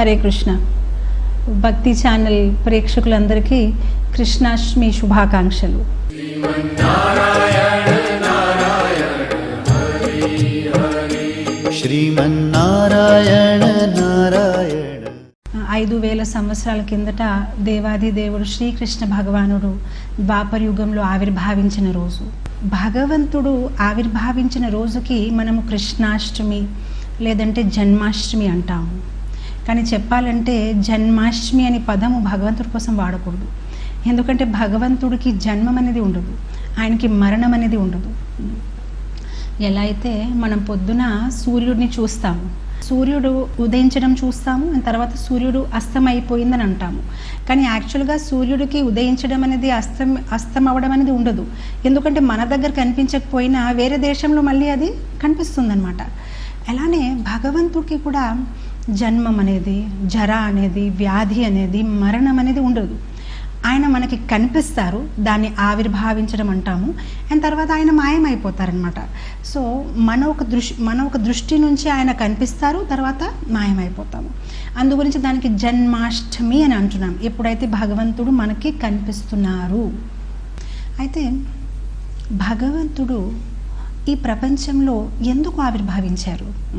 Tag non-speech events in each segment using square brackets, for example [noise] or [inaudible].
హరే కృష్ణ. భక్తి ఛానల్ ప్రేక్షకులందరికీ కృష్ణాష్టమి శుభాకాంక్షలు. శ్రీమన్నారాయణ నారాయణ. ఐదు వేల సంవత్సరాల కిందట దేవాది దేవుడు శ్రీకృష్ణ భగవానుడు ద్వాపర యుగంలో ఆవిర్భావించిన రోజు. భగవంతుడు ఆవిర్భావించిన రోజుకి మనము కృష్ణాష్టమి లేదంటే జన్మాష్టమి అంటాము. కానీ చెప్పాలంటే జన్మాష్టమి అనే పదము భగవంతుడి కోసం వాడకూడదు. ఎందుకంటే భగవంతుడికి జన్మం అనేది ఉండదు. ఆయనకి మరణం అనేది ఉండదు. ఎలా అయితే మనం పొద్దున సూర్యుడిని చూస్తాము సూర్యుడు ఉదయించడం చూస్తాము తర్వాత సూర్యుడు అస్తమైపోయిందని అంటాము. కానీ యాక్చువల్గా సూర్యుడికి ఉదయించడం అనేది అస్తం అస్తం అవ్వడం అనేది ఉండదు. ఎందుకంటే మన దగ్గర కనిపించకపోయినా వేరే దేశంలో మళ్ళీ అది కనిపిస్తుందన్నమాట. అలానే భగవంతుడికి కూడా జన్మం అనేది జర అనేది వ్యాధి అనేది మరణం అనేది ఉండదు. ఆయన మనకి కనిపిస్తారు దాన్ని ఆవిర్భావించడం అంటాము. అండ్ తర్వాత ఆయన మాయమైపోతారనమాట సో మన ఒక దృష్టి మన ఒక దృష్టి నుంచి ఆయన కనిపిస్తారు తర్వాత మాయమైపోతాము. అందు గురించి దానికి జన్మాష్టమి అని అంటున్నాం. ఎప్పుడైతే భగవంతుడు మనకి కనిపిస్తున్నారు. అయితే భగవంతుడు ఈ ప్రపంచంలో ఎందుకు ఆవిర్భావించారు?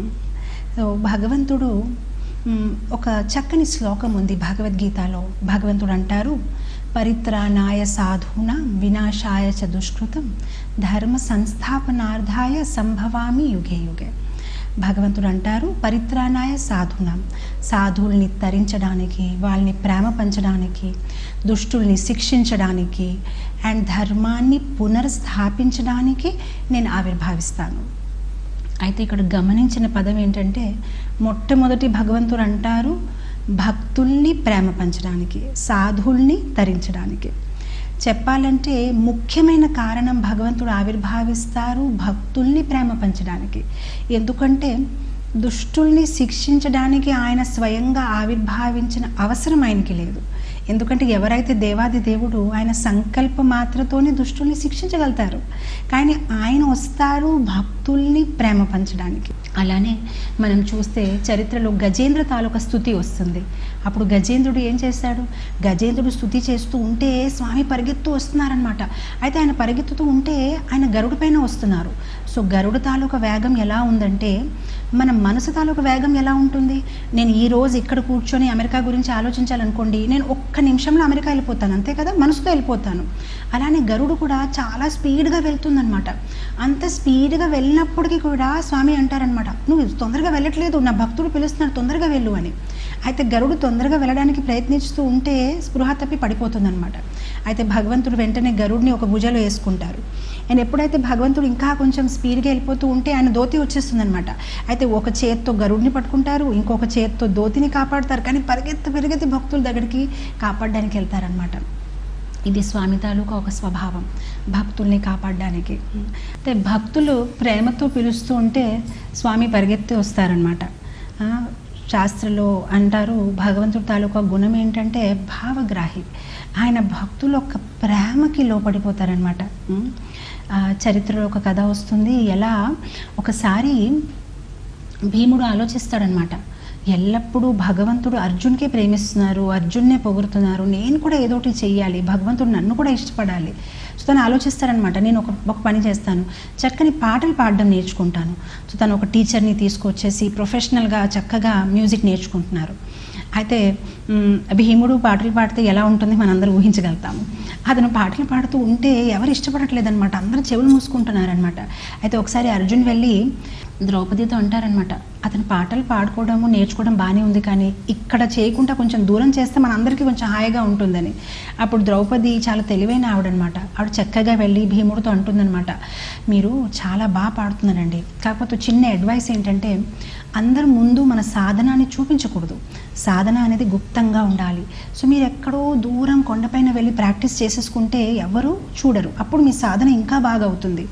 సో భగవంతుడు ఒక చక్కని శ్లోకం ఉంది భగవద్గీతలో. భగవంతుడు అంటారు పరిత్రాణాయ సాధూనా వినాశాయ చ దుష్కృతం ధర్మ సంస్థాపనార్థాయ సంభవామి యుగే యుగే. భగవంతుడు అంటారు పరిత్రాణాయ సాధున సాధువుల్ని తరించడానికి వాళ్ళని ప్రేమ పంచడానికి దుష్టుల్ని శిక్షించడానికి అండ్ ధర్మాన్ని పునర్స్థాపించడానికి నేను ఆవిర్భావిస్తాను. అయితే ఇక్కడ గమనించిన పదం ఏంటంటే మొట్టమొదటి భగవంతుడు అంటారు భక్తుల్ని ప్రేమ పంచడానికి సాధువుల్ని తరించడానికి. చెప్పాలంటే ముఖ్యమైన కారణం భగవంతుడు ఆవిర్భావిస్తారు భక్తుల్ని ప్రేమ పంచడానికి. ఎందుకంటే దుష్టుల్ని శిక్షించడానికి ఆయన స్వయంగా ఆవిర్భావించిన అవసరం ఆయనకి లేదు. ఎందుకంటే ఎవరైతే దేవాది దేవుడు ఆయన సంకల్ప మాత్రతోనే దుష్టుల్ని శిక్షించగలుగుతారు. కానీ ఆయన వస్తారు భక్తుల్ని ప్రేమ పంచడానికి అలానే మనం చూస్తే చరిత్రలో గజేంద్ర తాలూకా స్థుతి వస్తుంది. అప్పుడు గజేంద్రుడు ఏం చేశాడు గజేంద్రుడు స్థుతి చేస్తూ ఉంటే స్వామి పరిగెత్తు వస్తున్నారనమాట అయితే ఆయన పరిగెత్తుతూ ఉంటే ఆయన గరుడు పైన వస్తున్నారు. సో గరుడు తాలూకా వేగం ఎలా ఉందంటే మన మనసు తాలూకా వేగం ఎలా ఉంటుంది? నేను ఈ రోజు ఇక్కడ కూర్చొని అమెరికా గురించి ఆలోచించాలనుకోండి నేను ఒక్క నిమిషంలో అమెరికా వెళ్ళిపోతాను. అంతే కదా? మనసుతో వెళ్ళిపోతాను. అలానే గరుడు కూడా చాలా స్పీడ్గా వెళ్తుందనమాట అంత స్పీడ్గా వెళ్ళినప్పటికీ కూడా స్వామి అంటారనమాట నువ్వు తొందరగా వెళ్ళట్లేదు నా భక్తుడు పిలుస్తున్నాడు తొందరగా వెళ్ళు అని. అయితే గరుడు తొందరగా వెళ్ళడానికి ప్రయత్నిస్తూ ఉంటే స్పృహ తప్పి పడిపోతుందనమాట అయితే భగవంతుడు వెంటనే గరుడిని ఒక భుజలో వేసుకుంటారు. అండ్ ఎప్పుడైతే భగవంతుడు ఇంకా కొంచెం స్పీడ్గా వెళ్ళిపోతూ ఉంటే ఆయన ధోతి వచ్చేస్తుందనమాట అయితే ఒక చేత్తో గరుడిని పట్టుకుంటారు ఇంకొక చేత్తో ధోతిని కాపాడతారు కానీ పరిగెత్తి పరిగెత్తి భక్తుల దగ్గరికి కాపాడడానికి వెళ్తారనమాట ఇది స్వామి తాలూకా ఒక స్వభావం భక్తుల్ని కాపాడడానికి. అయితే భక్తులు ప్రేమతో పిలుస్తూ ఉంటే స్వామి పరిగెత్తి వస్తారనమాట శాస్త్రలో శాస్త్రంలో అంటారు భగవంతుడి తాలూకా గుణం ఏంటంటే భావగ్రాహి. ఆయన భక్తులు ఒక ప్రేమకి లోపడిపోతారనమాట చరిత్రలో ఒక కథ వస్తుంది. ఎలా? ఒకసారి భీముడు ఆలోచిస్తాడనమాట ఎల్లప్పుడూ భగవంతుడు అర్జున్కే ప్రేమిస్తున్నారు అర్జున్నే పొగుడుతున్నారు. నేను కూడా ఏదో ఒకటి చెయ్యాలి. భగవంతుడు నన్ను కూడా ఇష్టపడాలి. సో తను ఆలోచిస్తారనమాట నేను ఒక ఒక పని చేస్తాను. చక్కని పాటలు పాడడం నేర్చుకుంటాను. సో తను ఒక టీచర్ని తీసుకొచ్చేసి ప్రొఫెషనల్గా చక్కగా మ్యూజిక్ నేర్చుకుంటున్నారు. అయితే భీముడు పాటలు పాడితే ఎలా ఉంటుంది మనందరూ ఊహించగలుగుతాము. అతను పాటలు పాడుతూ ఉంటే ఎవరు ఇష్టపడట్లేదనమాట అందరూ చెవులు మూసుకుంటున్నారనమాట అయితే ఒకసారి అర్జున్ వెళ్ళి ద్రౌపదితో అంటారనమాట అతను పాటలు పాడుకోవడము నేర్చుకోవడం బాగానే ఉంది కానీ ఇక్కడ చేయకుండా కొంచెం దూరం చేస్తే మనందరికీ కొంచెం హాయిగా ఉంటుందని. అప్పుడు ద్రౌపది చాలా తెలివైన ఆవిడనమాట ఆవిడ చక్కగా వెళ్ళి భీముడితో అంటుందనమాట మీరు చాలా బాగా పాడుతున్నారండి. కాకపోతే చిన్న అడ్వైస్ ఏంటంటే అందరి ముందు మన సాధనాన్ని చూపించకూడదు. సాధన అనేది గుప్తంగా ఉండాలి. సో మీరు ఎక్కడో దూరం కొండపైన వెళ్ళి ప్రాక్టీస్ చేసేసుకుంటే ఎవరు చూడరు. అప్పుడు మీ సాధన ఇంకా బాగా అవుతుంది.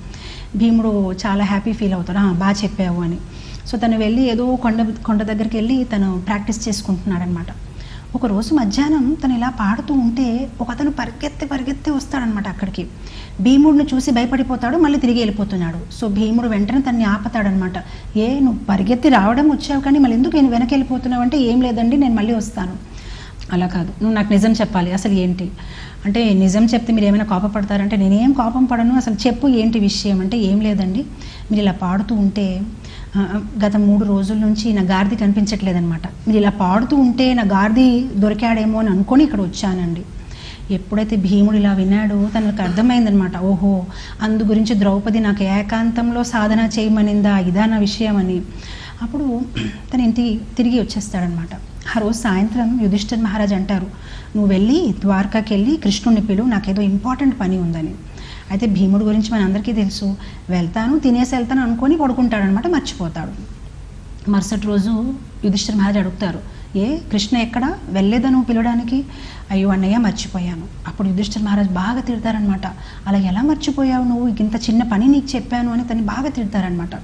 భీముడు చాలా హ్యాపీ ఫీల్ అవుతాడు. బాగా చెప్పావు అని. సో తను వెళ్ళి ఏదో కొండ కొండ దగ్గరికి వెళ్ళి తను ప్రాక్టీస్ చేసుకుంటున్నాడనమాట. ఒకరోజు ఒక రోజు మధ్యాహ్నం తను ఇలా పాడుతూ ఉంటే ఒక అతను పరిగెత్తి పరిగెత్తి వస్తాడనమాట అక్కడికి. భీముడిని చూసి భయపడిపోతాడు మళ్ళీ తిరిగి వెళ్ళిపోతున్నాడు. సో భీముడు వెంటనే తన్ని ఆపతాడనమాట ఏ నువ్వు పరిగెత్తి రావడం వచ్చావు కానీ మళ్ళీ ఎందుకు నేను వెనక్కి వెళ్ళిపోతున్నావు అంటే ఏం లేదండి నేను మళ్ళీ వస్తాను. అలా కాదు. నువ్వు నాకు నిజం చెప్పాలి. అసలు ఏంటి? అంటే నిజం చెప్తే మీరు ఏమైనా కోపపడతారంటే నేనేం కోపం పడను. అసలు చెప్పు ఏంటి విషయం అంటే ఏం లేదండి. మీరు ఇలా పాడుతూ ఉంటే గత మూడు రోజుల నుంచి నా గాడిది కనిపించట్లేదనమాట మీరు ఇలా పాడుతూ ఉంటే నా గార్ది దొరికాడేమో అని అనుకొని ఇక్కడ వచ్చానండి. ఎప్పుడైతే భీముడు ఇలా విన్నాడో తనకు అర్థమైందనమాట ఓహో అందు గురించి ద్రౌపది నాకు ఏకాంతంలో సాధన చేయమనిందా? ఇదా నా విషయం అని అప్పుడు తన ఇంటికి తిరిగి వచ్చేస్తాడనమాట ఆ రోజు సాయంత్రం యుధిష్ఠర్ మహారాజ్ అంటారు నువ్వు వెళ్ళి ద్వారకాకి వెళ్ళి కృష్ణుని పిలు నాకేదో ఇంపార్టెంట్ పని ఉందని. అయితే భీముడు గురించి మన అందరికీ తెలుసు. వెళ్తాను తినేసి వెళ్తాను అనుకొని పడుకుంటాడనమాట మర్చిపోతాడు. మరుసటి రోజు యుధిష్ఠిర్ మహారాజ్ అడుగుతారు ఏ కృష్ణ ఎక్కడ? వెళ్ళేదను నువ్వు పిలవడానికి? అయ్యో అన్నయ్య మర్చిపోయాను. అప్పుడు యుధిష్ఠిర్ మహారాజ్ బాగా తిడతారనమాట అలా ఎలా మర్చిపోయావు నువ్వు? ఇంత చిన్న పని నీకు చెప్పాను అని తను బాగా తిడతారనమాట.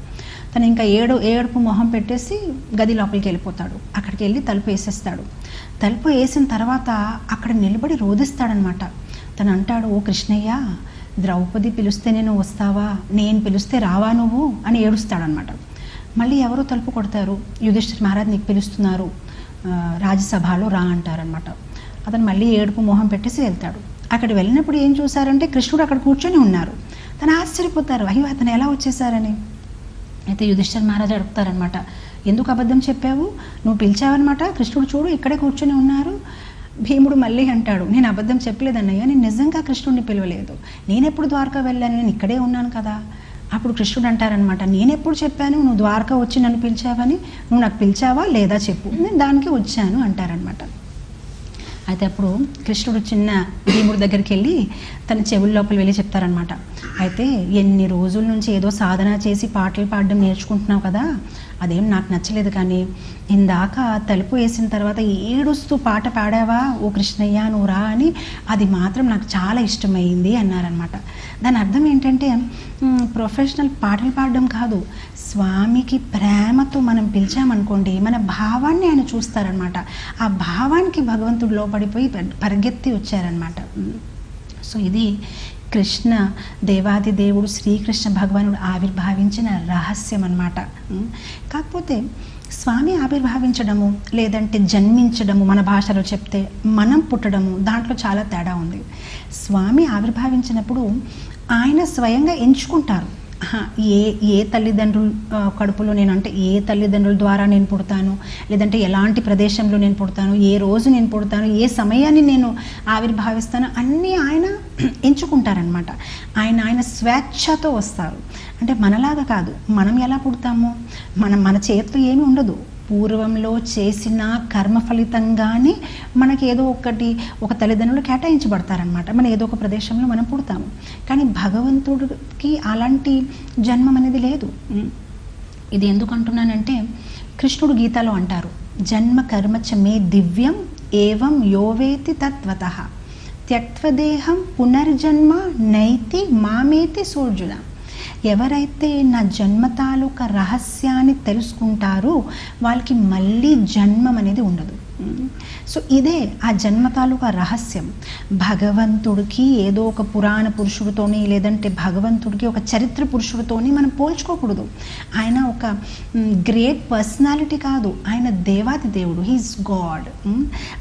తను ఇంకా ఏడు ఏడుపు మొహం పెట్టేసి గది లోపలికి వెళ్ళిపోతాడు. అక్కడికి వెళ్ళి తలుపు వేసేస్తాడు. తలుపు వేసిన తర్వాత అక్కడ నిలబడి రోధిస్తాడనమాట. తను అంటాడు ఓ కృష్ణయ్య ద్రౌపది పిలిస్తే నేను వస్తావా? నేను పిలిస్తే రావా నువ్వు? అని ఏడుస్తాడనమాట మళ్ళీ ఎవరో తలుపు కొడతారు. యుధిష్ఠిర్ మహారాజ్ నీకు పిలుస్తున్నారు. రాజ్యసభలో రా అంటారనమాట అతను మళ్ళీ ఏడుపు మొహం పెట్టేసి వెళ్తాడు. అక్కడ వెళ్ళినప్పుడు ఏం చూశారంటే కృష్ణుడు అక్కడ కూర్చొని ఉన్నారు. తను ఆశ్చర్యపోతారు. అయ్యో అతను ఎలా వచ్చేసారని అయితే యుధిష్ఠర్ మహారాజ్ అడుగుతారనమాట ఎందుకు అబద్ధం చెప్పావు? నువ్వు పిలిచావన్నమాట. కృష్ణుడు చూడు ఇక్కడే కూర్చొని ఉన్నారు. భీముడు మళ్ళీ అంటాడు నేను అబద్ధం చెప్పలేదన్నయ్య నేను నిజంగా కృష్ణుడిని పిలవలేదు. నేను ఎప్పుడు ద్వారకా వెళ్ళాను? నేను ఇక్కడే ఉన్నాను కదా. అప్పుడు కృష్ణుడు అంటారనమాట నేను ఎప్పుడు చెప్పాను? నువ్వు ద్వారకా వచ్చి నన్ను పిలిచావని? నువ్వు నాకు పిలిచావా? లేదా చెప్పు. నేను దానికి వచ్చాను అంటారనమాట అయితే అప్పుడు కృష్ణుడు చిన్న భీముడి దగ్గరికి వెళ్ళి తన చెవుల లోపల వెళ్ళి చెప్తారనమాట అయితే ఎన్ని రోజుల నుంచి ఏదో సాధన చేసి పాటలు పాడడం నేర్చుకుంటున్నావు కదా? అదేం నాకు నచ్చలేదు కానీ ఇందాక తలుపు వేసిన తర్వాత ఏడుస్తూ పాట పాడావా? ఓ కృష్ణయ్య నువ్వు రా అని అది మాత్రం నాకు చాలా ఇష్టమైంది అన్నారనమాట దాని అర్థం ఏంటంటే ప్రొఫెషనల్ పాటలు పాడడం కాదు. స్వామికి ప్రేమతో మనం పిలిచామనుకోండి మన భావాన్ని ఆయన చూస్తారనమాట ఆ భావానికి భగవంతుడు లోపడిపోయి పరిగెత్తి వచ్చారనమాట సో ఇది కృష్ణ దేవాది దేవుడు శ్రీకృష్ణ భగవానుడు ఆవిర్భావించిన రహస్యం అన్నమాట. కాకపోతే స్వామి ఆవిర్భావించడము లేదంటే జన్మించడము మన భాషలో చెప్తే మనం పుట్టడము దాంట్లో చాలా తేడా ఉంది. స్వామి ఆవిర్భావించినప్పుడు ఆయన స్వయంగా ఎంచుకుంటారు. ఏ ఏ తల్లిదండ్రులు కడుపులో నేను అంటే ఏ తల్లిదండ్రుల ద్వారా నేను పుడతాను? లేదంటే ఎలాంటి ప్రదేశంలో నేను పుడతాను? ఏ రోజు నేను పుడతాను? ఏ సమయాన్ని నేను ఆవిర్భావిస్తాను? అన్నీ ఆయన [clears throat] ఎంచుకుంటారనమాట ఆయన ఆయన స్వేచ్ఛతో వస్తారు. అంటే మనలాగా కాదు. మనం ఎలా పుడతాము? మనం మన చేతిలో ఏమీ ఉండదు. పూర్వంలో చేసిన కర్మ ఫలితంగానే మనకి ఏదో ఒకటి ఒక తల్లిదండ్రులు కేటాయించబడతారనమాట మనం ఏదో ఒక ప్రదేశంలో మనం పుడతాము. కానీ భగవంతుడికి అలాంటి జన్మం అనేది లేదు. ఇది ఎందుకు అంటున్నానంటే కృష్ణుడు గీతలో అంటారు జన్మ కర్మచ మే దివ్యం ఏవం యోవేతి తత్వత. త్యక్వదేహం పునర్జన్మ నైతి మామేతి సూర్జున. ఎవరైతే నా జన్మ తాలూకా రహస్యాన్ని తెలుసుకుంటారో వాళ్ళకి మళ్ళీ జన్మం అనేది ఉండదు. సో ఇదే ఆ జన్మ తాలూకా రహస్యం. భగవంతుడికి ఏదో ఒక పురాణ పురుషుడితోని లేదంటే భగవంతుడికి ఒక చరిత్ర పురుషుడితోని మనం పోల్చుకోకూడదు. ఆయన ఒక గ్రేట్ పర్సనాలిటీ కాదు. ఆయన దేవాది దేవుడు. హీస్ గాడ్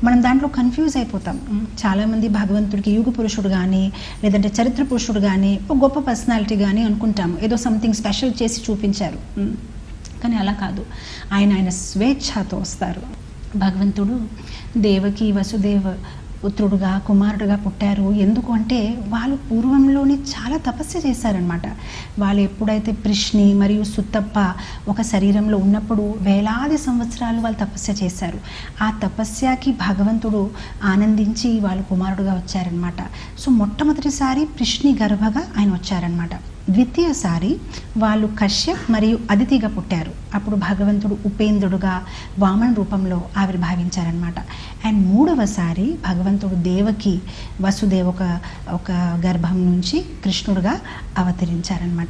మనం దాంట్లో కన్ఫ్యూజ్ అయిపోతాం. చాలామంది భగవంతుడికి యుగ పురుషుడు కానీ లేదంటే చరిత్ర పురుషుడు కానీ ఒక గొప్ప పర్సనాలిటీ కానీ అనుకుంటాము. ఏదో సంథింగ్ స్పెషల్ చేసి చూపించారు. కానీ అలా కాదు. ఆయన ఆయన స్వేచ్ఛతో వస్తారు. భగవంతుడు దేవకి వసుదేవ పుత్రుడుగా కుమారుడుగా పుట్టారు. ఎందుకు అంటే వాళ్ళు పూర్వంలోనే చాలా తపస్సు చేశారనమాట వాళ్ళు ఎప్పుడైతే కృష్ణి మరియు సుత్తప్ప ఒక శరీరంలో ఉన్నప్పుడు వేలాది సంవత్సరాలు వాళ్ళు తపస్య చేశారు. ఆ తపస్యకి భగవంతుడు ఆనందించి వాళ్ళు కుమారుడుగా వచ్చారనమాట సో మొట్టమొదటిసారి కృష్ణి గర్భగా ఆయన వచ్చారనమాట ద్వితీయసారి వాళ్ళు కశ్యప్ మరియు అదితిగా పుట్టారు. అప్పుడు భగవంతుడు ఉపేంద్రుడుగా వామన రూపంలో ఆవిర్భావించారనమాట అండ్ మూడవసారి భగవంతుడు దేవకి వసుదేవ ఒక ఒక గర్భం నుంచి కృష్ణుడుగా అవతరించారనమాట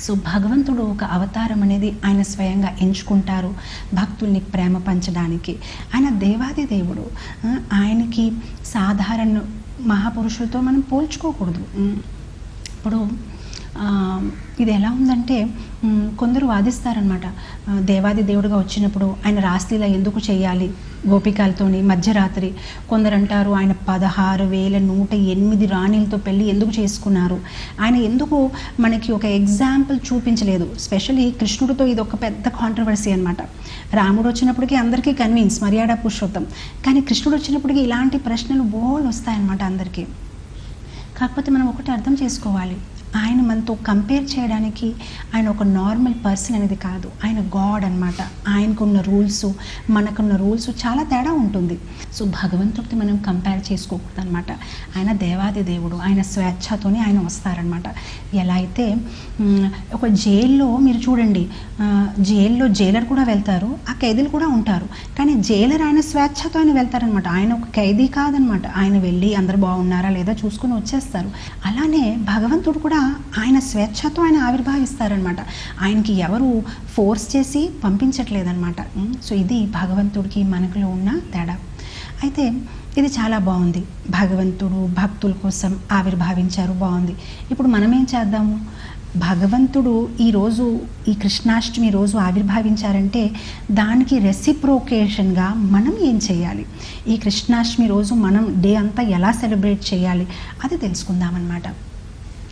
సో భగవంతుడు ఒక అవతారం అనేది ఆయన స్వయంగా ఎంచుకుంటారు భక్తుల్ని ప్రేమ పంచడానికి. ఆయన దేవాది దేవుడు. ఆయనకి సాధారణ మహాపురుషులతో మనం పోల్చుకోకూడదు. ఇప్పుడు ఇది ఎలా ఉందంటే కొందరు వాదిస్తారనమాట దేవాది దేవుడుగా వచ్చినప్పుడు ఆయన రాస్లీల ఎందుకు చేయాలి? గోపికలతోని మధ్యరాత్రి కొందరు అంటారు ఆయన పదహారు వేల నూట ఎనిమిది రాణిలతో పెళ్ళి ఎందుకు చేసుకున్నారు? ఆయన ఎందుకు మనకి ఒక ఎగ్జాంపుల్ చూపించలేదు? స్పెషల్లీ కృష్ణుడితో ఇది ఒక పెద్ద కాంట్రవర్సీ అనమాట రాముడు వచ్చినప్పటికీ అందరికీ కన్విన్స్ మర్యాద పురుషోత్తం. కానీ కృష్ణుడు వచ్చినప్పటికీ ఇలాంటి ప్రశ్నలు బోల్డ్ వస్తాయన్నమాట అందరికీ. కాకపోతే మనం ఒకటి అర్థం చేసుకోవాలి. ఆయన మనతో కంపేర్ చేయడానికి ఆయన ఒక నార్మల్ పర్సన్ అనేది కాదు. ఆయన గాడ్ అనమాట ఆయనకున్న రూల్స్ మనకున్న రూల్స్ చాలా తేడా ఉంటుంది. సో భగవంతుడితో మనం కంపేర్ చేసుకోకూడదు అనమాట ఆయన దేవాది దేవుడు ఆయన స్వేచ్ఛతోనే ఆయన వస్తారనమాట ఎలా అయితే ఒక జైల్లో మీరు చూడండి జైల్లో జైలర్ కూడా వెళ్తారు ఆ ఖైదీలు కూడా ఉంటారు. కానీ జైలర్ ఆయన స్వేచ్ఛతో ఆయన వెళ్తారనమాట ఆయన ఒక ఖైదీ కాదనమాట ఆయన వెళ్ళి అందరు బాగున్నారా లేదా చూసుకుని వచ్చేస్తారు. అలానే భగవంతుడు కూడా ఆయన స్వేచ్ఛతో ఆయన ఆవిర్భావిస్తారనమాట ఆయనకి ఎవరు ఫోర్స్ చేసి పంపించట్లేదనమాట సో ఇది భగవంతుడికి మనకులో ఉన్న తేడా. అయితే ఇది చాలా బాగుంది. భగవంతుడు భక్తుల కోసం ఆవిర్భావించారు బాగుంది. ఇప్పుడు మనం ఏం చేద్దాము? భగవంతుడు ఈరోజు ఈ కృష్ణాష్టమి రోజు ఆవిర్భావించారంటే దానికి రెసిప్రోకేషన్గా మనం ఏం చేయాలి? ఈ కృష్ణాష్టమి రోజు మనం డే అంతా ఎలా సెలబ్రేట్ చేయాలి? అది తెలుసుకుందామన్నమాట.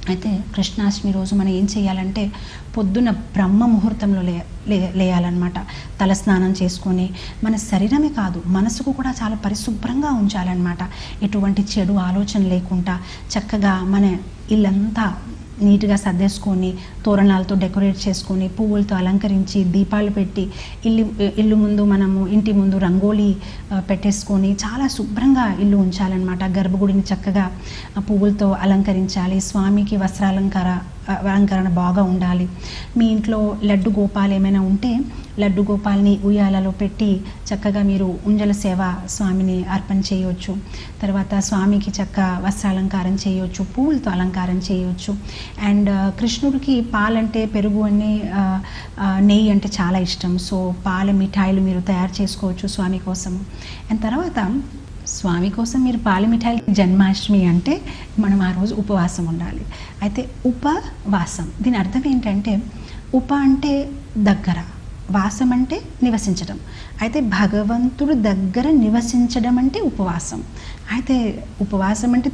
అయితే కృష్ణాష్టమి రోజు మనం ఏం చేయాలంటే పొద్దున బ్రహ్మ ముహూర్తంలో లే లే- లేయాలన్నమాట. తలస్నానం చేసుకొని మన శరీరమే కాదు మనసుకు కూడా చాలా పరిశుభ్రంగా ఉంచాలన్నమాట. ఎటువంటి చెడు ఆలోచన లేకుండా చక్కగా మన ఇల్లంతా నీట్గా సర్దేసుకొని తోరణాలతో డెకరేట్ చేసుకొని పువ్వులతో అలంకరించి దీపాలు పెట్టి ఇల్లు ఇల్లు ముందు మనము ఇంటి ముందు రంగోలీ పెట్టేసుకొని చాలా శుభ్రంగా ఇల్లు ఉంచాలన్నమాట. గర్భగుడిని చక్కగా పువ్వులతో అలంకరించాలి. స్వామికి వస్త్రాలంకార అలంకరణ బాగా ఉండాలి. మీ ఇంట్లో లడ్డు గోపాలు ఏమైనా ఉంటే లడ్డు గోపాల్ని ఉయ్యాలలో పెట్టి చక్కగా మీరు ఉంజల సేవ స్వామిని అర్పణ చేయవచ్చు తర్వాత స్వామికి చక్క వస్త్రాలంకారం చేయవచ్చు పువ్వులతో అలంకారం చేయవచ్చు అండ్ కృష్ణుడికి పాలంటే పెరుగు అని నెయ్యి అంటే చాలా ఇష్టం. సో పాల మిఠాయిలు మీరు తయారు చేసుకోవచ్చు స్వామి కోసము. అండ్ తర్వాత స్వామి కోసం మీరు పాల మిఠాయిలు జన్మాష్టమి అంటే మనం ఆ రోజు ఉపవాసం ఉండాలి. అయితే ఉపవాసం దీని అర్థం ఏంటంటే ఉప అంటే దగ్గర వాసం అంటే నివసించడం. అయితే భగవంతుడు దగ్గర నివసించడం అంటే ఉపవాసం. అయితే ఉపవాసం అంటే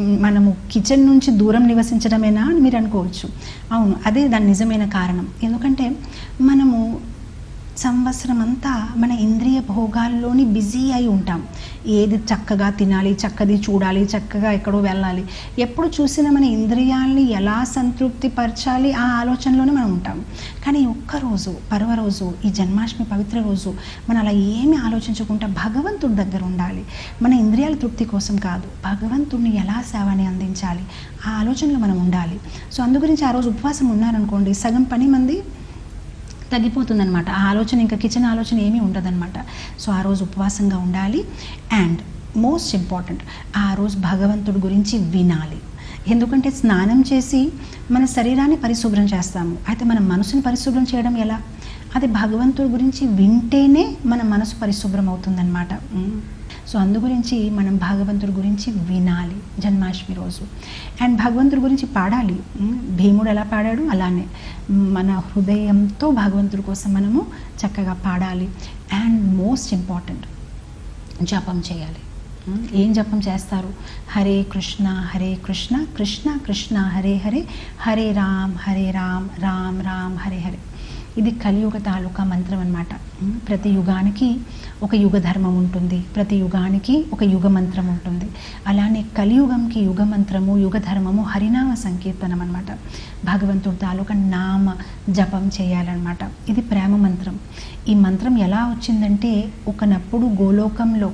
మనము కిచెన్ నుంచి దూరం నివసించడమేనా అని మీరు అనుకోవచ్చు. అవును అదే దాని నిజమైన కారణం. ఎందుకంటే మనము సంవత్సరం అంతా మన ఇంద్రియ భోగాల్లోని బిజీ అయి ఉంటాం. ఏది చక్కగా తినాలి చక్కది చూడాలి చక్కగా ఎక్కడో వెళ్ళాలి. ఎప్పుడు చూసినా మన ఇంద్రియాల్ని ఎలా సంతృప్తి పరచాలి ఆ ఆలోచనలోనే మనం ఉంటాం. కానీ ఒక్కరోజు పర్వ రోజు ఈ జన్మాష్టమి పవిత్ర రోజు మనం అలా ఏమి ఆలోచించకుండా భగవంతుడి దగ్గర ఉండాలి. మన ఇంద్రియాల తృప్తి కోసం కాదు భగవంతుడిని ఎలా సేవని అందించాలి ఆ ఆలోచనలో మనం ఉండాలి. సో అందు గురించి ఆ రోజు ఉపవాసం ఉన్నారనుకోండి సగం పని మంది తగ్గిపోతుందనమాట ఆ ఆలోచన ఇంకా కిచెన్ ఆలోచన ఏమీ ఉండదన్నమాట. సో ఆ రోజు ఉపవాసంగా ఉండాలి. అండ్ మోస్ట్ ఇంపార్టెంట్ ఆ రోజు భగవంతుడి గురించి వినాలి. ఎందుకంటే స్నానం చేసి మన శరీరాన్ని పరిశుభ్రం చేస్తాము. అయితే మన మనసుని పరిశుభ్రం చేయడం ఎలా? అది భగవంతుడి గురించి వింటేనే మన మనసు పరిశుభ్రం అవుతుందన్నమాట సో అందు గురించి మనం భగవంతుడి గురించి వినాలి జన్మాష్టమి రోజు. అండ్ భగవంతుడి గురించి పాడాలి. భీముడు ఎలా పాడాడు? అలానే మన హృదయంతో భగవంతుడి కోసం మనము చక్కగా పాడాలి. అండ్ మోస్ట్ ఇంపార్టెంట్ జపం చేయాలి. ఏం జపం చేస్తారు? హరే కృష్ణ హరే కృష్ణ కృష్ణ కృష్ణ హరే హరే హరే రామ్ హరే రామ్ రామ్ రామ్ హరే హరే. ఇది కలియుగ తాలూకా మంత్రం అనమాట ప్రతి యుగానికి ఒక యుగ ధర్మం ఉంటుంది. ప్రతి యుగానికి ఒక యుగ మంత్రం ఉంటుంది. అలానే కలియుగంకి యుగ మంత్రము యుగ ధర్మము హరినామ సంకీర్తనం అనమాట భగవంతుడి తాలూకా నామ జపం చేయాలన్నమాట. ఇది ప్రేమ మంత్రం. ఈ మంత్రం ఎలా వచ్చిందంటే ఒకనప్పుడు గోలోకంలో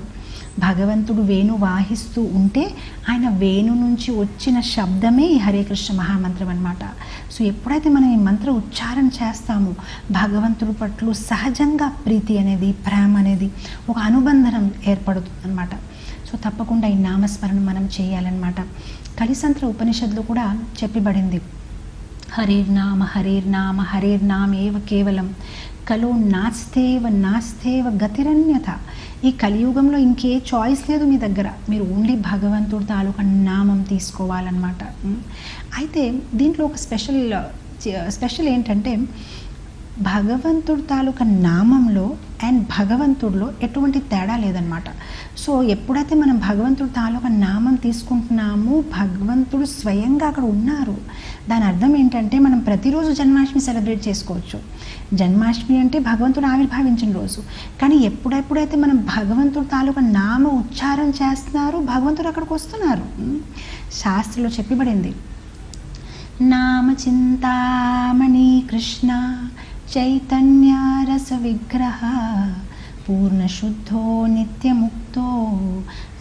భగవంతుడు వేణు వాహిస్తూ ఉంటే ఆయన వేణు నుంచి వచ్చిన శబ్దమే ఈ హరే కృష్ణ మహామంత్రం అనమాట సో ఎప్పుడైతే మనం ఈ మంత్ర ఉచ్చారణ చేస్తామో భగవంతుడి పట్ల సహజంగా ప్రీతి అనేది ప్రేమ అనేది ఒక అనుబంధనం ఏర్పడుతుంది అనమాట సో తప్పకుండా ఈ నామస్మరణ మనం చేయాలన్నమాట. కలిసంత్ర ఉపనిషత్తులో కూడా చెప్పబడింది. హరిర్నామ హరిర్నామ హరిర్నామేవ కేవలం కలో నాస్తేవ నాస్తేవ గతిరన్యత ఈ కలియుగంలో ఇంకే చాయిస్ లేదు మీ దగ్గర. మీరు ఓన్లీ భగవంతుడి తాలూకా నామం తీసుకోవాలన్నమాట. అయితే దీంట్లో ఒక స్పెషల్ స్పెషల్ uh, ఏంటంటే భగవంతుడు తాలూకా నామంలో అండ్ భగవంతుడిలో ఎటువంటి తేడా లేదనమాట సో ఎప్పుడైతే మనం భగవంతుడు తాలూకా నామం తీసుకుంటున్నామో భగవంతుడు స్వయంగా అక్కడ ఉన్నారు. దాని అర్థం ఏంటంటే మనం ప్రతిరోజు జన్మాష్టమి సెలబ్రేట్ చేసుకోవచ్చు. జన్మాష్టమి అంటే భగవంతుడు ఆవిర్భావించిన రోజు. కానీ ఎప్పుడెప్పుడైతే మనం భగవంతుడు తాలూకా నామ ఉచ్చారం చేస్తున్నారు భగవంతుడు అక్కడికి వస్తున్నారు. శాస్త్రంలో చెప్పబడింది. నామచింతామణి కృష్ణ చైతన్యారస విగ్రహ పూర్ణశుద్ధో నిత్యముక్తో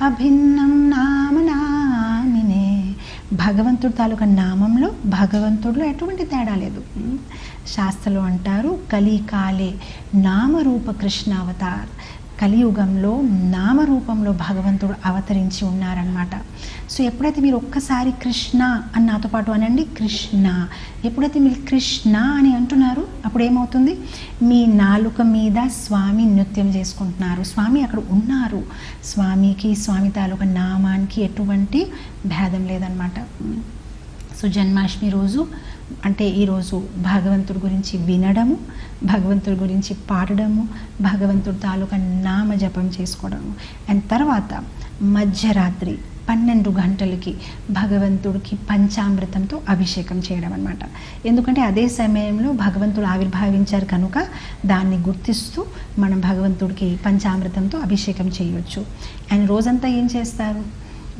అభిన్నం నామ నామినే భగవంతుడు తాలూకా నామంలో భగవంతుడిలో ఎటువంటి తేడా లేదు ఉం? అంటారు కలికాలే నామరూప కృష్ణావతార్ కలియుగంలో నామరూపంలో భగవంతుడు అవతరించి ఉన్నారనమాట సో ఎప్పుడైతే మీరు ఒక్కసారి కృష్ణ అని నాతో పాటు అనండి కృష్ణ. ఎప్పుడైతే మీరు కృష్ణ అని అంటున్నారు అప్పుడు ఏమవుతుంది మీ నాలుక మీద స్వామి నృత్యం చేసుకుంటున్నారు. స్వామి అక్కడ ఉన్నారు. స్వామికి స్వామి తాలూకా నామానికి ఎటువంటి భేదం లేదనమాట సో జన్మాష్టమి రోజు అంటే ఈరోజు భగవంతుడి గురించి వినడము భగవంతుడి గురించి పాడడము భగవంతుడి తాలూకా నామ జపం చేసుకోవడము. అండ్ తర్వాత మధ్యరాత్రి పన్నెండు గంటలకి భగవంతుడికి పంచామృతంతో అభిషేకం చేయడం అనమాట ఎందుకంటే అదే సమయంలో భగవంతుడు ఆవిర్భావించారు కనుక దాన్ని గుర్తిస్తూ మనం భగవంతుడికి పంచామృతంతో అభిషేకం చేయొచ్చు. అండ్ రోజంతా ఏం చేస్తారు?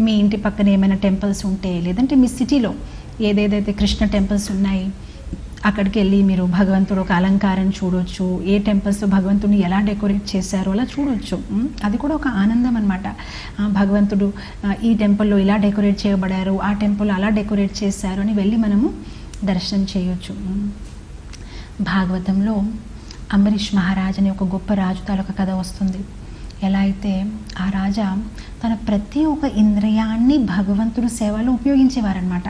మీ ఇంటి పక్కన ఏమైనా టెంపుల్స్ ఉంటే లేదంటే మీ సిటీలో ఏదేదైతే కృష్ణ టెంపుల్స్ ఉన్నాయి అక్కడికి వెళ్ళి మీరు భగవంతుడు ఒక అలంకారం చూడొచ్చు. ఏ టెంపుల్స్ భగవంతుడిని ఎలా డెకరేట్ చేశారో అలా చూడొచ్చు. అది కూడా ఒక ఆనందం అనమాట భగవంతుడు ఈ టెంపుల్లో ఇలా డెకరేట్ చేయబడారు ఆ టెంపుల్ అలా డెకరేట్ చేశారు అని వెళ్ళి మనము దర్శనం చేయొచ్చు. భాగవతంలో అంబరీష్ మహారాజ్ అనే ఒక గొప్ప రాజు తాలూకా కథ వస్తుంది. ఎలా అయితే ఆ రాజా తన ప్రతి ఒక్క ఇంద్రియాన్ని భగవంతుడు సేవలో ఉపయోగించేవారనమాట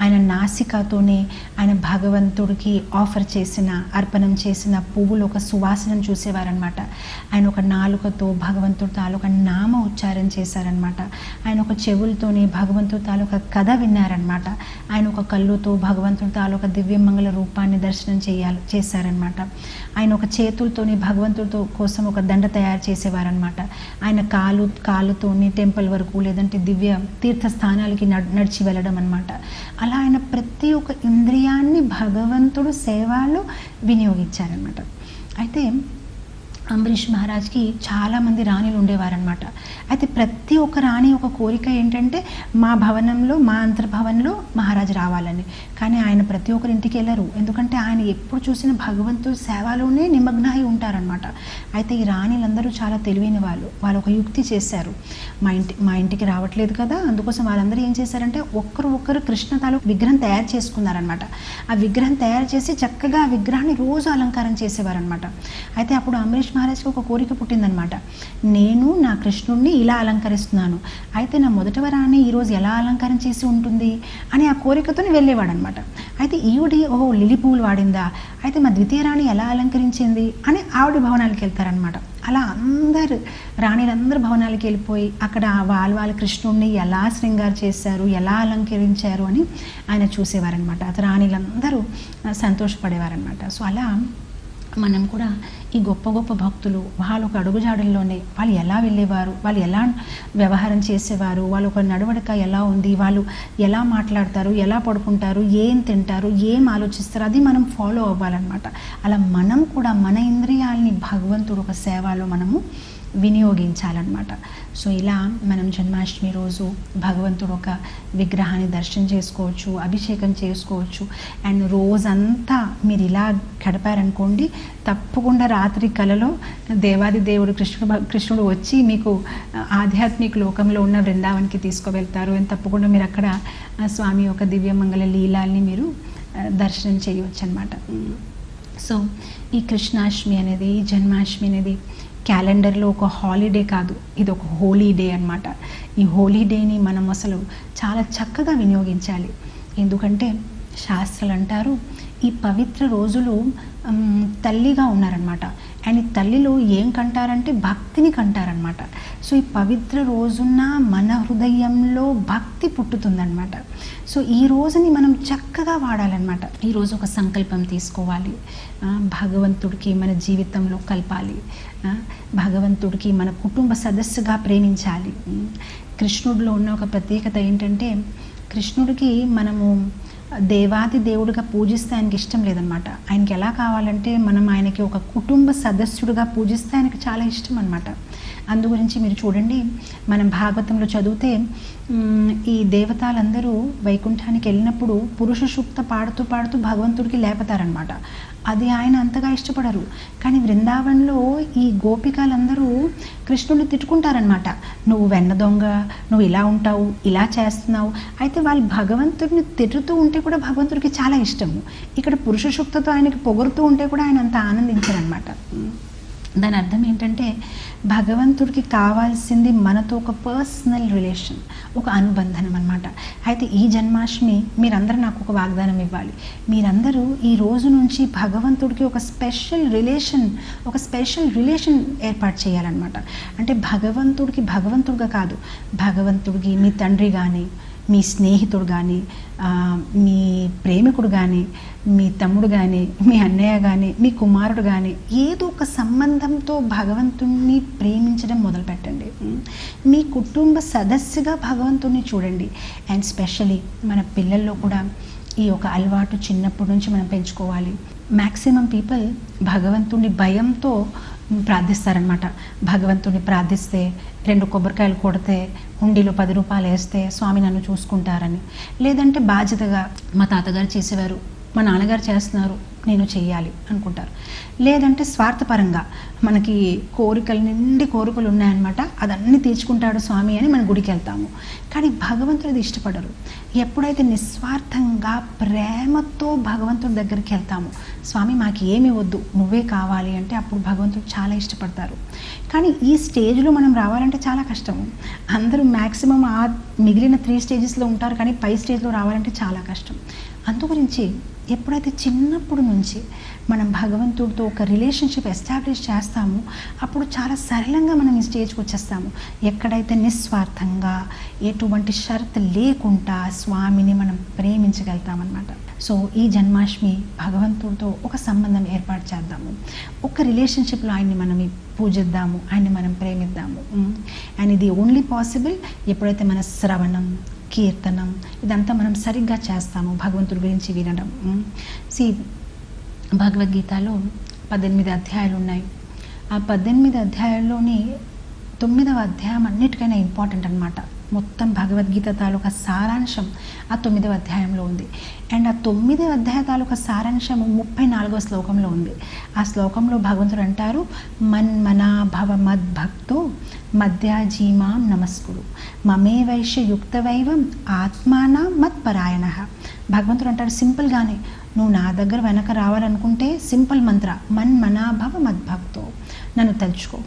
ఆయన నాసికతోనే ఆయన భగవంతుడికి ఆఫర్ చేసిన అర్పణం చేసిన పువ్వులు ఒక సువాసనను చూసేవారనమాట ఆయన ఒక నాలుకతో భగవంతుడి తాలూక నామ ఉచ్చారణ చేశారనమాట ఆయన ఒక చెవులతోనే భగవంతుడి తాలూక కథ విన్నారనమాట ఆయన ఒక కళ్ళుతో భగవంతుడి తాలూక దివ్యమంగళ రూపాన్ని దర్శనం చేయాలి చేశారనమాట ఆయన ఒక చేతులతోని భగవంతుడితో కోసం ఒక దండ తయారు చేసేవారనమాట ఆయన కాలు కాలుతోని టెంపుల్ వరకు లేదంటే దివ్య తీర్థ స్థానాలకి నడ్ నడిచి వెళ్ళడం అనమాట అలా ఆయన ప్రతి ఒక్క ఇంద్రియాన్ని భగవంతుడు సేవలో వినియోగించారనమాట అయితే అంబరీష్ మహారాజ్కి చాలామంది రాణిలు ఉండేవారనమాట అయితే ప్రతి ఒక్క రాణి ఒక కోరిక ఏంటంటే మా భవనంలో మా అంతర్భవనంలో మహారాజు రావాలని. కానీ ఆయన ప్రతి ఒక్కరి ఇంటికి వెళ్ళరు. ఎందుకంటే ఆయన ఎప్పుడు చూసిన భగవంతుడి సేవలోనే నిమగ్న అయి ఉంటారనమాట అయితే ఈ రాణిలందరూ చాలా తెలివైన వాళ్ళు. వాళ్ళు ఒక యుక్తి చేశారు. మా ఇంటి మా ఇంటికి రావట్లేదు కదా అందుకోసం వాళ్ళందరూ ఏం చేశారంటే ఒక్కరు ఒక్కరు కృష్ణ తాలూకు విగ్రహం తయారు చేసుకున్నారనమాట ఆ విగ్రహం తయారు చేసి చక్కగా ఆ విగ్రహాన్ని రోజు అలంకారం చేసేవారనమాట అయితే అప్పుడు అంబరీష్ మహారాజ్కి ఒక కోరిక పుట్టిందనమాట. నేను నా కృష్ణుడిని ఇలా అలంకరిస్తున్నాను. అయితే నా మొదటి వరాన్ని ఈరోజు ఎలా అలంకారం చేసి ఉంటుంది అని ఆ కోరికతో వెళ్ళేవాడనమాట. అయితే ఈవిడి ఓహో లిలి పువ్వులు వాడిందా? అయితే మా ద్వితీయ రాణి ఎలా అలంకరించింది? అని ఆవిడ భవనాలకి వెళ్తారనమాట. అలా అందరు రాణిలందరూ భవనాలకి వెళ్ళిపోయి అక్కడ వాళ్ళ వాళ్ళ కృష్ణుడిని ఎలా శృంగారు చేశారు? ఎలా అలంకరించారు? అని ఆయన చూసేవారనమాట. అతను రాణిలందరూ సంతోషపడేవారనమాట. సో అలా మనం కూడా ఈ గొప్ప గొప్ప భక్తులు వాళ్ళు ఒక అడుగుజాడల్లోనే వాళ్ళు ఎలా వెళ్ళేవారు? వాళ్ళు ఎలా వ్యవహారం చేసేవారు? వాళ్ళ ఒక నడవడిక ఎలా ఉంది? వాళ్ళు ఎలా మాట్లాడతారు? ఎలా పడుకుంటారు? ఏం తింటారు? ఏం ఆలోచిస్తారు? అది మనం ఫాలో అవ్వాలన్నమాట. అలా మనం కూడా మన ఇంద్రియాలని భగవంతుడు ఒక సేవలో మనము వినియోగించాలన్నమాట. సో ఇలా మనం జన్మాష్టమి రోజు భగవంతుడు ఒక విగ్రహాన్ని దర్శనం చేసుకోవచ్చు అభిషేకం చేసుకోవచ్చు. అండ్ రోజంతా మీరు ఇలా గడిపారనుకోండి తప్పకుండా రాత్రి కలలో దేవాది దేవుడు కృష్ణుడు భ- కృష్ణుడు వచ్చి మీకు ఆధ్యాత్మిక లోకంలో ఉన్న బృందావనికి తీసుకువెళ్తారు. అండ్ తప్పకుండా మీరు అక్కడ స్వామి యొక్క దివ్యమంగళ లీలాల్ని మీరు దర్శనం చేయవచ్చు అనమాట సో ఈ కృష్ణాష్టమి అనేది ఈ జన్మాష్టమి అనేది క్యాలెండర్లో ఒక హాలిడే కాదు ఇది ఒక హోలీ డే అనమాట ఈ హోలీ డేని మనం అసలు చాలా చక్కగా వినియోగించాలి. ఎందుకంటే శాస్త్రాలు అంటారు ఈ పవిత్ర రోజులు తల్లిగా ఉన్నారనమాట అండ్ ఈ తల్లిలో ఏం కంటారంటే భక్తిని కంటారనమాట సో ఈ పవిత్ర రోజున మన హృదయంలో భక్తి పుట్టుతుందనమాట సో ఈ రోజుని మనం చక్కగా వాడాలన్నమాట. ఈరోజు ఒక సంకల్పం తీసుకోవాలి. భగవంతుడికి మన జీవితంలో కలపాలి. భగవంతుడికి మన కుటుంబ సదస్సుగా ప్రేమించాలి. కృష్ణుడిలో ఉన్న ఒక ప్రత్యేకత ఏంటంటే కృష్ణుడికి మనము దేవాది దేవుడిగా పూజిస్తే ఆయనకి ఇష్టం లేదనమాట ఆయనకి ఎలా కావాలంటే మనం ఆయనకి ఒక కుటుంబ సదస్యుడిగా పూజిస్తే ఆయనకి చాలా ఇష్టం అనమాట అందు గురించి మీరు చూడండి. మనం భాగవతంలో చదివితే ఈ దేవతలందరూ వైకుంఠానికి వెళ్ళినప్పుడు పురుష సూక్త పాడుతూ పాడుతూ భగవంతుడికి లేపతారనమాట అది ఆయన అంతగా ఇష్టపడరు. కానీ బృందావనంలో ఈ గోపికలందరూ కృష్ణుడిని తిట్టుకుంటారనమాట నువ్వు వెన్న దొంగ నువ్వు ఇలా ఉంటావు ఇలా చేస్తున్నావు. అయితే వాళ్ళు భగవంతుడిని తిట్టుతూ ఉంటే కూడా భగవంతుడికి చాలా ఇష్టము. ఇక్కడ పురుష సూక్తతో ఆయనకి పొగురుతూ ఉంటే కూడా ఆయన అంత ఆనందించారనమాట దాని అర్థం ఏంటంటే భగవంతుడికి కావాల్సింది మనతో ఒక పర్సనల్ రిలేషన్ ఒక అనుబంధనం అనమాట అయితే ఈ జన్మాష్టమి మీరందరూ నాకు ఒక వాగ్దానం ఇవ్వాలి. మీరందరూ ఈ రోజు నుంచి భగవంతుడికి ఒక స్పెషల్ రిలేషన్ ఒక స్పెషల్ రిలేషన్ ఏర్పాటు చేయాలన్నమాట. అంటే భగవంతుడికి భగవంతుడిగా కాదు భగవంతుడికి మీ తండ్రి కానీ మీ స్నేహితుడు కానీ మీ ప్రేమికుడు కానీ మీ తమ్ముడు కానీ మీ అన్నయ్య కానీ మీ కుమారుడు కానీ ఏదో ఒక సంబంధంతో భగవంతుణ్ణి ప్రేమించడం మొదలుపెట్టండి. మీ కుటుంబ సదస్సుగా భగవంతుణ్ణి చూడండి. అండ్ స్పెషలీ మన పిల్లల్లో కూడా ఈ ఒక అలవాటు చిన్నప్పటి నుంచి మనం పెంచుకోవాలి. మ్యాక్సిమం పీపుల్ భగవంతుని భయంతో ప్రార్థిస్తారనమాట భగవంతుని ప్రార్థిస్తే రెండు కొబ్బరికాయలు కొడితే హుండీలో పది రూపాయలు వేస్తే స్వామి నన్ను చూసుకుంటారని. లేదంటే బాధ్యతగా మా తాతగారు చేసేవారు మా నాన్నగారు చేస్తున్నారు నేను చెయ్యాలి అనుకుంటారు. లేదంటే స్వార్థపరంగా మనకి కోరికలు నిండి కోరికలు ఉన్నాయన్నమాట అదన్నీ తీర్చుకుంటాడు స్వామి అని మన గుడికి వెళ్తాము. కానీ భగవంతుడు అది ఇష్టపడరు. ఎప్పుడైతే నిస్వార్థంగా ప్రేమతో భగవంతుడి దగ్గరికి వెళ్తాము స్వామి మాకు ఏమి వద్దు నువ్వే కావాలి అంటే అప్పుడు భగవంతుడు చాలా ఇష్టపడతారు. కానీ ఈ స్టేజ్లో మనం రావాలంటే చాలా కష్టం. అందరూ మ్యాక్సిమం ఆ మిగిలిన త్రీ స్టేజెస్లో ఉంటారు కానీ పై స్టేజ్లో రావాలంటే చాలా కష్టం. అందు గురించి ఎప్పుడైతే చిన్నప్పుడు నుంచి మనం భగవంతుడితో ఒక రిలేషన్షిప్ ఎస్టాబ్లిష్ చేస్తామో అప్పుడు చాలా సరళంగా మనం ఈ స్టేజ్కి వచ్చేస్తాము. ఎక్కడైతే నిస్వార్థంగా ఎటువంటి షరత్ లేకుండా స్వామిని మనం ప్రేమించగలుగుతామన్నమాట. సో ఈ జన్మాష్టమి భగవంతుడితో ఒక సంబంధం ఏర్పాటు చేద్దాము. ఒక రిలేషన్షిప్లో ఆయన్ని మనం పూజిద్దాము ఆయన్ని మనం ప్రేమిద్దాము. అండ్ ఇది ఓన్లీ పాసిబుల్ ఎప్పుడైతే మన శ్రవణం కీర్తనం ఇదంతా మనం సరిగ్గా చేస్తాము భగవంతుడి గురించి వినడం. సి భగవద్గీతలో పద్దెనిమిది అధ్యాయాలు ఉన్నాయి. ఆ పద్దెనిమిది అధ్యాయాల్లోని తొమ్మిదవ అధ్యాయం అన్నిటికైనా ఇంపార్టెంట్ అనమాట మొత్తం భగవద్గీత తాలూకా సారాంశం ఆ తొమ్మిదవ అధ్యాయంలో ఉంది. అండ్ ఆ తొమ్మిదవ అధ్యాయ తాలూకా సారాంశం ముప్పై నాలుగవ శ్లోకంలో ఉంది. ఆ శ్లోకంలో భగవంతుడు అంటారు మన్మనాభవ మద్భక్తో మధ్యాజీమాం నమస్కుడు మమే వైశ్య యుక్తవైవం ఆత్మాన మత్పరాయణ. భగవంతుడు అంటాడు సింపుల్గానే నువ్వు నా దగ్గర వెనక రావాలనుకుంటే సింపుల్ మంత్ర మన్ మనాభవ మద్భక్తో నన్ను తలుచుకో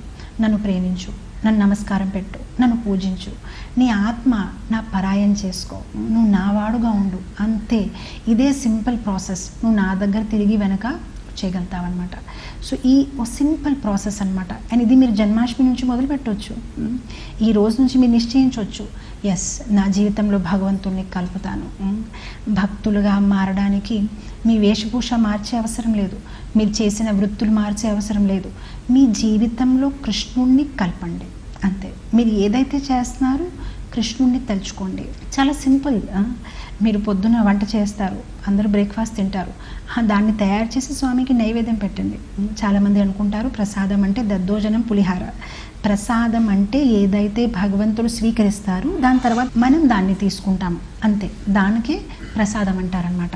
నన్ను ప్రేమించు. నన్ను నమస్కారం పెట్టు నన్ను పూజించు. నీ ఆత్మ నా పరాయం చేసుకో. నువ్వు నా వాడుగా ఉండు. అంతే. ఇదే సింపుల్ ప్రాసెస్. నువ్వు నా దగ్గర తిరిగి వెనక చేయగలుగుతావన్నమాట. సో ఈ ఓ సింపుల్ ప్రాసెస్ అనమాట అండ్ ఇది మీరు జన్మాష్టమి నుంచి మొదలు పెట్టవచ్చు ఈ రోజు నుంచి మీరు నిశ్చయించవచ్చు ఎస్ నా జీవితంలో భగవంతుణ్ణి కలుపుతాను. భక్తులుగా మారడానికి మీ వేషభూష మార్చే అవసరం లేదు. మీరు చేసిన వృత్తులు మార్చే అవసరం లేదు. మీ జీవితంలో కృష్ణుణ్ణి కలపండి. అంతే. మీరు ఏదైతే చేస్తున్నారో కృష్ణుడిని తలుచుకోండి. చాలా సింపుల్ మీరు పొద్దున వంట చేస్తారు అందరూ బ్రేక్ఫాస్ట్ తింటారు. దాన్ని తయారు చేసి స్వామికి నైవేద్యం పెట్టండి. చాలామంది అనుకుంటారు ప్రసాదం అంటే దద్దోజనం పులిహార. ప్రసాదం అంటే ఏదైతే భగవంతుడు స్వీకరిస్తారు దాని తర్వాత మనం దాన్ని తీసుకుంటాం అంతే. దానికే ప్రసాదం అంటారనమాట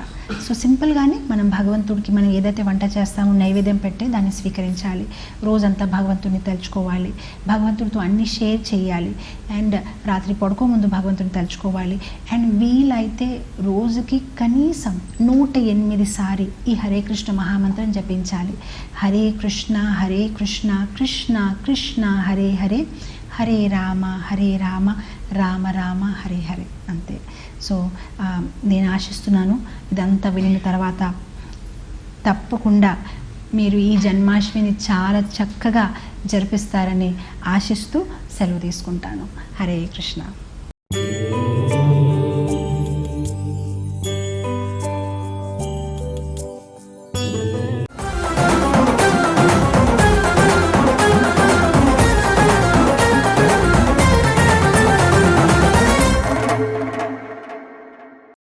సో సింపుల్గానే మనం భగవంతుడికి మనం ఏదైతే వంట చేస్తామో నైవేద్యం పెట్టి దాన్ని స్వీకరించాలి. రోజంతా భగవంతుడిని తలుచుకోవాలి. భగవంతుడితో అన్ని షేర్ చేయాలి. అండ్ రాత్రి పడుకో ముందు భగవంతుడిని తలుచుకోవాలి. అండ్ వీలైతే రోజుకి కనీసం నూట ఎనిమిది సారి ఈ హరే కృష్ణ మహామంత్రం జపించాలి. హరే కృష్ణ హరే కృష్ణ కృష్ణ కృష్ణ హరే హరే. హరే రామ హరే రామ రామ రామ హరే హరే అంతే. సో నేను ఆశిస్తున్నాను ఇదంతా వినిన తర్వాత తప్పకుండా మీరు ఈ జన్మాష్టమిని చాలా చక్కగా జరిపిస్తారని ఆశిస్తూ సెలవు తీసుకుంటాను. హరే కృష్ణ.